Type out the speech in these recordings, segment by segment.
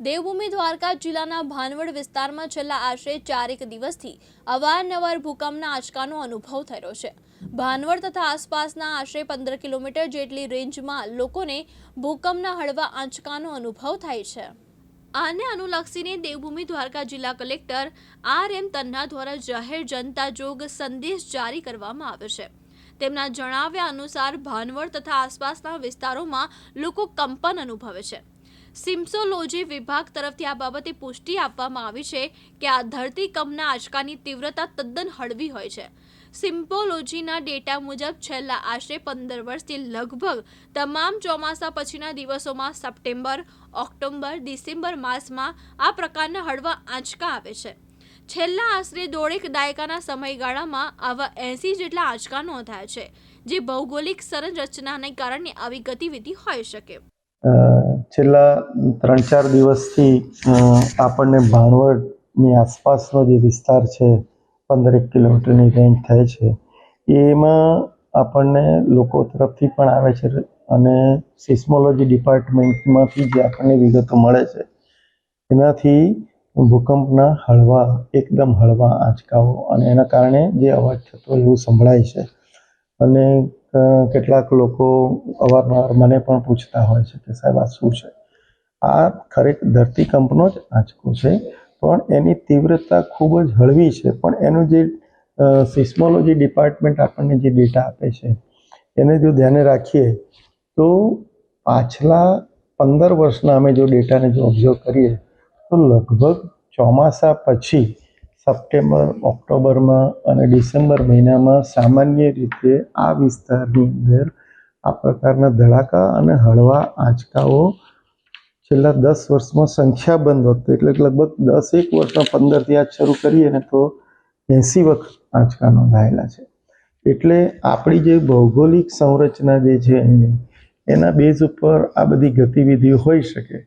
દેવભૂમિ દ્વારકા જિલ્લાના ભાનવડ વિસ્તારમાં છેલ્લા આશરે ચારેક દિવસથી અવારનવાર ભૂકંપના આંચકાનો અનુભવ રહ્યો છે. ભાનવડ તથા આસપાસના આશરે પંદર કિલોમીટર જેટલી રેન્જમાં લોકોને ભૂકંપના હળવા આંચકાનો અનુભવ થાય છે. આને અનુલક્ષીને દેવભૂમિ દ્વારકા જિલ્લા કલેક્ટર આર એમ તન્ના દ્વારા જાહેર જનતા જોગ સંદેશ જારી કરવામાં આવ્યો છે. તેમના જણાવ્યા અનુસાર ભાનવડ તથા આસપાસના વિસ્તારોમાં લોકો કંપન અનુભવે છે. સિમ્સોલોજી વિભાગ તરફથી આ બાબતે પુષ્ટિ આપવામાં આવી છે કે આ ધરતીકંપના આંચકાની તીવ્રતા તદ્દન હળવી હોય છે. સિમ્પોલોજીના ડેટા મુજબ છેલ્લા આશરે પંદર વર્ષથી લગભગ તમામ ચોમાસા પછીના દિવસોમાં સપ્ટેમ્બર ઓક્ટોબર ડિસેમ્બર માસમાં આ પ્રકારના હળવા આંચકા આવે છે. છેલ્લા આશરે દોઢેક દાયકાના સમયગાળામાં આવા એંસી જેટલા આંચકા નોંધાયા છે, જે ભૌગોલિક સંરચનાને કારણે આવી ગતિવિધિ હોઈ શકે. છેલ્લા ત્રણ ચાર દિવસથી આપણને ભાણવડની આસપાસનો જે વિસ્તાર છે, પંદરેક કિલોમીટરની રેન્જ થાય છે, એમાં આપણને લોકો તરફથી પણ આવે છે અને સિસ્મોલોજી ડિપાર્ટમેન્ટમાંથી જે આપણને વિગતો મળે છે, એનાથી ભૂકંપના હળવા, એકદમ હળવા આંચકાઓ અને એના કારણે જે અવાજ થતો એવું સંભળાય છે. અને કેટલાક લોકો અવારનવાર મને પણ પૂછતા હોય છે કે સાહેબ, આ શું છે? આ ખરેખર ધરતીકંપનો જ આંચકો છે, પણ એની તીવ્રતા ખૂબ જ હળવી છે. પણ એનું જે સિસ્મોલોજી ડિપાર્ટમેન્ટ આપણને જે ડેટા આપે છે, એને જો ધ્યાને રાખીએ, તો પાછલા પંદર વર્ષના અમે જો ડેટાને જો ઓબ્ઝર્વ કરીએ, તો લગભગ ચોમાસા પછી સપ્ટેમ્બર, ઓક્ટોબરમાં અને ડિસેમ્બર મહિનામાં સામાન્ય રીતે આ વિસ્તારની અંદર આ પ્રકારના ધડાકા અને હળવા આંચકાઓ છેલ્લા દસ વર્ષમાં સંખ્યાબંધ વખત, એટલે લગભગ દસ એક વર્ષમાં પંદરથી આજ શરૂ કરીએ ને તો એંસી વખત આંચકા નોંધાયેલા છે. એટલે આપણી જે ભૌગોલિક સંરચના જે છે એની, એના બેઝ ઉપર આ બધી ગતિવિધિઓ હોઈ શકે.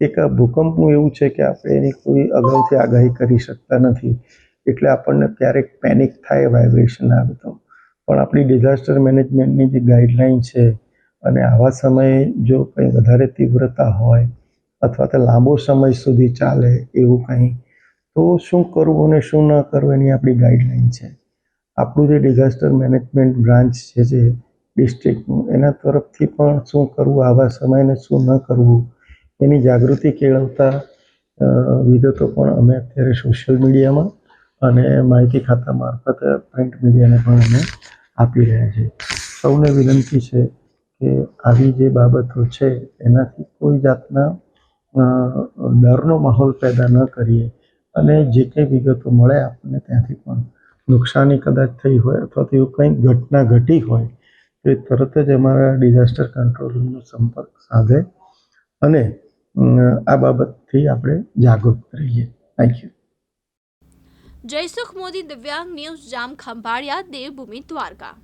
એક આ ભૂકંપનું એવું છે કે આપણે એની કોઈ અગાઉથી આગાહી કરી શકતા નથી. એટલે આપણને ક્યારેક પેનિક થાય વાઇબ્રેશન આવે તો. પણ આપણી ડિઝાસ્ટર મેનેજમેન્ટની જે ગાઈડલાઇન છે અને આવા સમયે જો કંઈ વધારે તીવ્રતા હોય અથવા તો લાંબો સમય સુધી ચાલે એવું કંઈ, તો શું કરવું અને શું ન કરવું એની આપણી ગાઈડલાઇન છે. આપણું જે ડિઝાસ્ટર મેનેજમેન્ટ બ્રાન્ચ છે જે ડિસ્ટ્રિક્ટનું એના તરફથી પણ શું કરવું, આવા સમયને શું ન કરવું એની જાગૃતિ કેળવતા વિગતો પણ અમે અત્યારે સોશિયલ મીડિયામાં અને માહિતી ખાતા મારફતે પ્રિન્ટ મીડિયાને પણ અમે આપી રહ્યા છીએ. સૌને વિનંતી છે કે આવી જે બાબતો છે, એનાથી કોઈ જાતના ડરનો માહોલ પેદા ન કરીએ અને જે કંઈ વિગતો મળે આપણને ત્યાંથી પણ નુકસાની કદાચ થઈ હોય અથવા તો એવું કંઈક ઘટના ઘટી હોય, તો એ તરત જ અમારા ડિઝાસ્ટર કંટ્રોલ રૂમનો સંપર્ક સાધે અને આ બાબતથી આપણે જાગૃત રહીએ. Thank you Jaysukh Modi Divyang news Jam Khambhaliya Devbhumi Dwarka.